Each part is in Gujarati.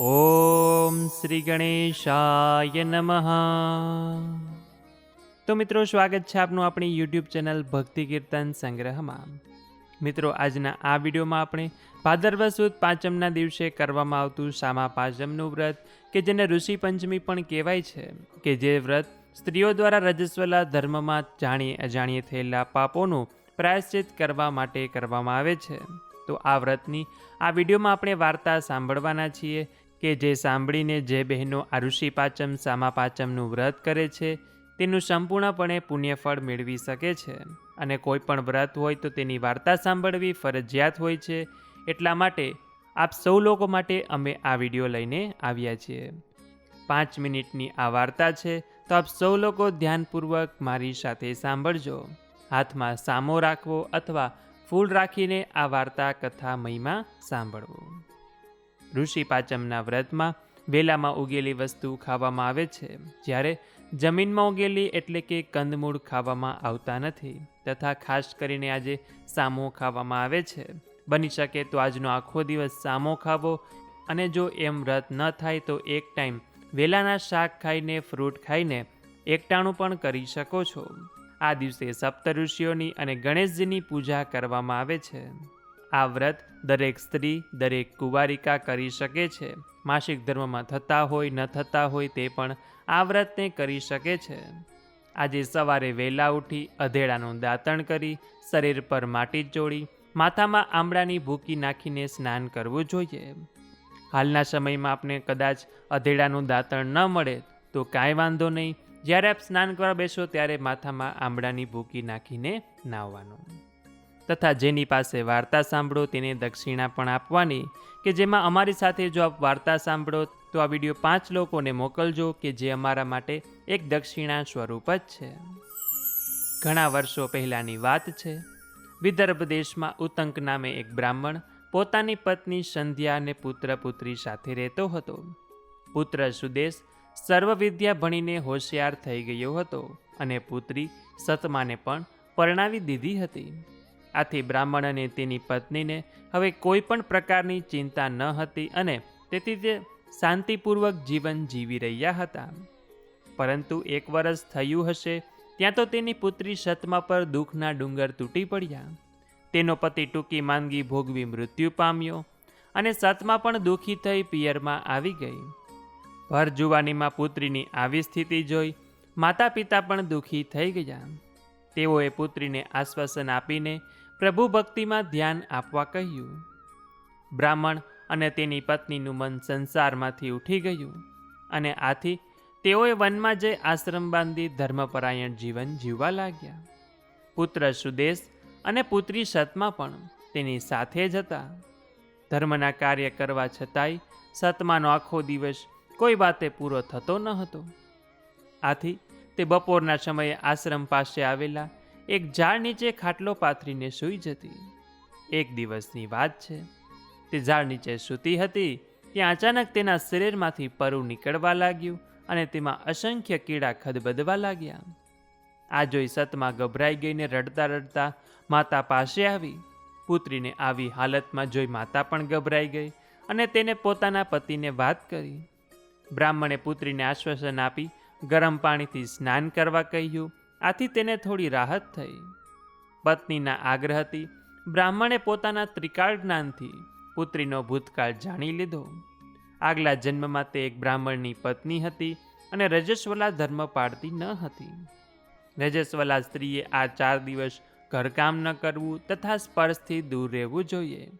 ઓમ શ્રી ગણેશાય નમઃ. તો મિત્રો, સ્વાગત છે આપનું આપણી યુટ્યુબ ચેનલ ભક્તિ કીર્તન સંગ્રહમાં. મિત્રો, આજના આ વિડીયોમાં આપણે ભાદરવ સુદ પાંચમના દિવસે કરવામાં આવતું સામા પાંચમનું વ્રત, કે જેને ઋષિ પંચમી પણ કહેવાય છે, કે જે વ્રત સ્ત્રીઓ દ્વારા રજસ્વલા ધર્મમાં જાણીએ અજાણીએ થયેલા પાપોનું પ્રાયશ્ચિત કરવા માટે કરવામાં આવે છે. તો આ વ્રતની આ વિડીયોમાં આપણે વાર્તા સાંભળવાના છીએ. કે જે સાંભળીને જે બહેનો આરુષિ પાચમ, સામા પાંચમનું વ્રત કરે છે, તેનું સંપૂર્ણપણે પુણ્યફળ મેળવી શકે છે. અને કોઈ પણ વ્રત હોય તો તેની વાર્તા સાંભળવી ફરજિયાત હોય છે. એટલા માટે આપ સૌ લોકો માટે અમે આ વીડિયો લઈને આવ્યા છીએ. પાંચ મિનિટની આ વાર્તા છે, તો આપ સૌ લોકો ધ્યાનપૂર્વક મારી સાથે સાંભળજો. હાથમાં સામો રાખવો અથવા ફૂલ રાખીને આ વાર્તા કથા મહિમા સાંભળવો. ઋષિ પાંચમના વ્રતમાં વેલામાં ઉગેલી વસ્તુ ખાવામાં આવે છે. જ્યારે જમીનમાં ઉગેલી એટલે કે કંદમૂળ ખાવામાં આવતા નથી તથા ખાસ કરીને આજે સામો ખાવામાં આવે છે. બની શકે તો આજનો આખો દિવસ સામો ખાવો અને જો એમ વ્રત ન થાય તો એક ટાઈમ વેલાના શાક ખાઈને, ફ્રૂટ ખાઈને એકટાણું પણ કરી શકો છો. આ દિવસે સપ્ત ઋષિઓની અને ગણેશજીની પૂજા કરવામાં આવે છે. આ વ્રત દરેક સ્ત્રી, દરેક કુંવારિકા કરી શકે છે. માસિક ધર્મમાં થતા હોય, ન થતા હોય તે પણ આ વ્રતને કરી શકે છે. આજે સવારે વહેલા ઉઠી અધેડાનું દાંતણ કરી, શરીર પર માટી ચોળી, માથામાં આમળાની ભૂકી નાખીને સ્નાન કરવું જોઈએ. હાલના સમયમાં આપને કદાચ અધેડાનું દાંતણ ન મળે તો કાંઈ વાંધો નહીં. જ્યારે આપ સ્નાન કરવા બેસો ત્યારે માથામાં આમળાની ભૂકી નાખીને નાહવાનું. તથા જેની પાસે વાર્તા સાંભળો તેને દક્ષિણા પણ આપવાની કે જેમાં અમારી સાથે જો આપ વાર્તા સાંભળો તો આ વીડિયો પાંચ લોકોને મોકલજો કે જે અમારા માટે એક દક્ષિણા સ્વરૂપ જ છે. ઘણા વર્ષો પહેલાંની વાત છે. વિદર્ભ દેશમાં ઉતંક નામે એક બ્રાહ્મણ પોતાની પત્ની સંધ્યા અને પુત્ર પુત્રી સાથે રહેતો હતો. પુત્ર સુદેશ સર્વવિદ્યા ભણીને હોશિયાર થઈ ગયો હતો અને પુત્રી સતમાને પણ પરણાવી દીધી હતી. આથી બ્રાહ્મણ અને તેની પત્નીને હવે કોઈ પણ પ્રકારની ચિંતા ન હતી અને તેથી તે શાંતિપૂર્વક જીવન જીવી રહ્યા હતા. પરંતુ એક વર્ષ થયું હશે, ત્યાં તો તેની પુત્રી સતમા પર દુઃખના ડુંગર તૂટી પડ્યા. તેનો પતિ ટૂંકી માંદગી ભોગવી મૃત્યુ પામ્યો અને સતમા પણ દુઃખી થઈ પિયરમાં આવી ગઈ. ભર જુવાનીમાં પુત્રીની આવી સ્થિતિ જોઈ માતા પિતા પણ દુઃખી થઈ ગયા. તેઓએ પુત્રીને આશ્વાસન આપીને પ્રભુ ભક્તિમાં ધ્યાન આપવા કહ્યું. બ્રાહ્મણ અને તેની પત્નીનું મન સંસારમાંથી ઉઠી ગયું અને આથી તેઓએ વનમાં જઈ આશ્રમ બાંધી ધર્મપરાયણ જીવન જીવવા લાગ્યા. પુત્ર સુદેશ અને પુત્રી સતમા પણ તેની સાથે જ હતા. ધર્મના કાર્ય કરવા છતાંય સતમાનો આખો દિવસ કોઈ વાતે પૂરો થતો ન હતો. આથી તે બપોરના સમયે આશ્રમ પાસે આવેલા એક ઝાડ નીચે ખાટલો પાથરીને સૂઈ જતી. એક દિવસની વાત છે. તે ઝાડ નીચે સૂતી હતી, ત્યાં અચાનક તેના શરીરમાંથી પરુ નીકળવા લાગ્યું અને તેમાં અસંખ્ય કીડા ખદબદવા લાગ્યા. આ જોઈ સતમાં ગભરાઈ ગઈને રડતા રડતા માતા પાસે આવી. પુત્રીને આવી હાલતમાં જોઈ માતા પણ ગભરાઈ ગઈ અને તેને પોતાના પતિને વાત કરી. બ્રાહ્મણે પુત્રીને આશ્વાસન આપી, ગરમ પાણીથી સ્નાન કરવા કહ્યું આથી તેને થોડી રાહત થઈ. પત્નીના આગ્રહથી બ્રાહ્મણે પોતાના ત્રિકાળ જ્ઞાનથી પુત્રીનો ભૂતકાળ જાણી લીધો. આગલા જન્મમાં તે એક બ્રાહ્મણની પત્ની હતી અને રજસ્વલા ધર્મ પાળતી ન હતી. રજસ્વલા સ્ત્રીએ આ ચાર દિવસ ઘરકામ ન કરવું તથા સ્પર્શથી દૂર રહેવું જોઈએ.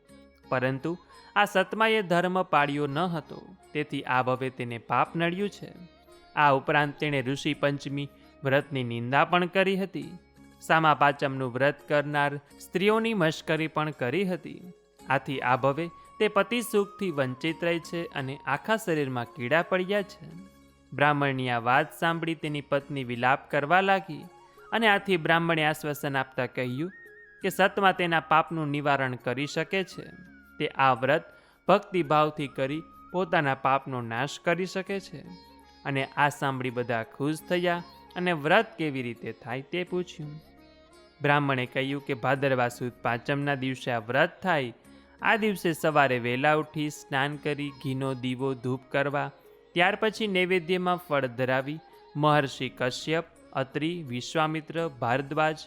પરંતુ આ સતમાએ ધર્મ પાળ્યો ન હતો, તેથી આ ભવે તેને પાપ નડ્યું છે. આ ઉપરાંત તેણે ઋષિ પંચમી વ્રતની નિંદા પણ કરી હતી. સામા પાંચમનું વ્રત કરનાર સ્ત્રીઓની મશ્કરી પણ કરી હતી. આથી આ ભવે તે પતિ સુખથી વંચિત રહી છે અને આખા શરીરમાં કીડા પડ્યા છે. બ્રાહ્મણની આ વાત સાંભળી તેની પત્ની વિલાપ કરવા લાગી અને આથી બ્રાહ્મણે આશ્વાસન આપતા કહ્યું કે સતમાં તેના પાપનું નિવારણ કરી શકે છે. તે આ વ્રત ભક્તિભાવથી કરી પોતાના પાપનો નાશ કરી શકે છે. અને આ સાંભળી બધા ખુશ થયા અને વ્રત કેવી રીતે થાય તે પૂછ્યું. બ્રાહ્મણે કહ્યું કે ભાદરવા સુદ પાંચમના દિવસે આ વ્રત થાય. આ દિવસે સવારે વહેલા ઉઠી સ્નાન કરી, ઘીનો દીવો, ધૂપ કરવા, ત્યાર પછી નૈવેદ્યમાં ફળ ધરાવી, મહર્ષિ કશ્યપ, અત્રિ, વિશ્વામિત્ર, ભારદ્વાજ,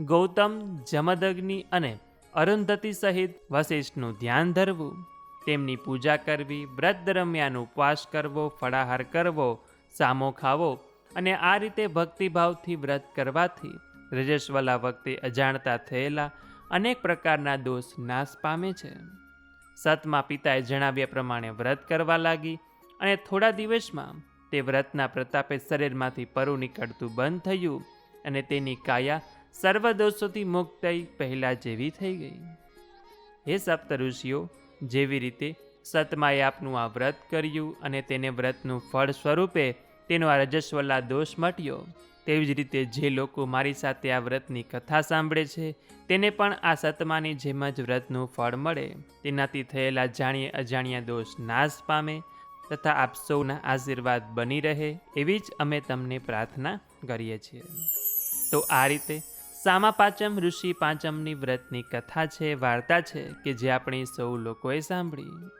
ગૌતમ, જમદગ્નિ અને અરુંધતી સહિત વશિષ્ઠનું ધ્યાન ધરવું. તેમની પૂજા કરવી, વ્રત દરમિયાન ઉપવાસ કરવો, ફળાહાર કરવો, સામો ખાવો અને આ રીતે ભક્તિભાવથી વ્રત કરવાથી રજસ્વલા વખતે અજાણતા થયેલા અનેક પ્રકારના દોષ નાશ પામે છે. સતમા પિતાએ જણાવ્યા પ્રમાણે વ્રત કરવા લાગી અને થોડા દિવસમાં તે વ્રતના પ્રતાપે શરીરમાંથી પરું નીકળતું બંધ થયું અને તેની કાયા સર્વ દોષોથી મુક્ત થઈ પહેલાં જેવી થઈ ગઈ. હે સપ્ત ઋષિઓ, જેવી રીતે સતમાએ આપનું આ વ્રત કર્યું અને તેને વ્રતનું ફળ સ્વરૂપે તેનો આ રજસ્વલા દોષ મટ્યો. તેવી જ રીતે જે લોકો મારી સાથે આ વ્રતની કથા સાંભળે છે, તેને પણ આ સતમાની જેમ જ વ્રતનું ફળ મળે. તેનાથી થયેલા જાણીએ અજાણ્યા દોષ નાશ પામે તથા આપ સૌના આશીર્વાદ બની રહે એવી જ અમે તમને પ્રાર્થના કરીએ છીએ. તો આ રીતે સામા પાંચમ ઋષિ પાંચમની વ્રતની કથા છે, વાર્તા છે કે જે આપણે સૌ લોકોએ સાંભળી.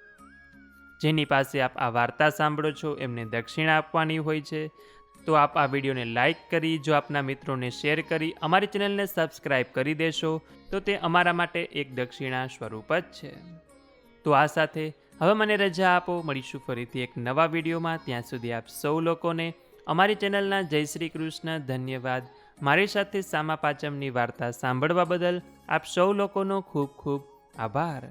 જેની પાસે આપ આ વાર્તા સાંભળો છો, એમને દક્ષિણા આપવાની હોય છે. તો આપ આ વિડીયોને લાઇક કરી, જો આપના મિત્રોને શેર કરી, અમારી ચેનલને સબસ્ક્રાઇબ કરી દેશો, તો તે અમારા માટે એક દક્ષિણા સ્વરૂપ જ છે. તો આ સાથે હવે મને રજા આપો, મળીશું ફરીથી એક નવા વિડીયોમાં. ત્યાં સુધી આપ સૌ લોકોને અમારી ચેનલના જય શ્રી કૃષ્ણ ધન્યવાદ. મારી સાથે સામા પાંચમની વાર્તા સાંભળવા બદલ આપ સૌ લોકોનો ખૂબ ખૂબ આભાર.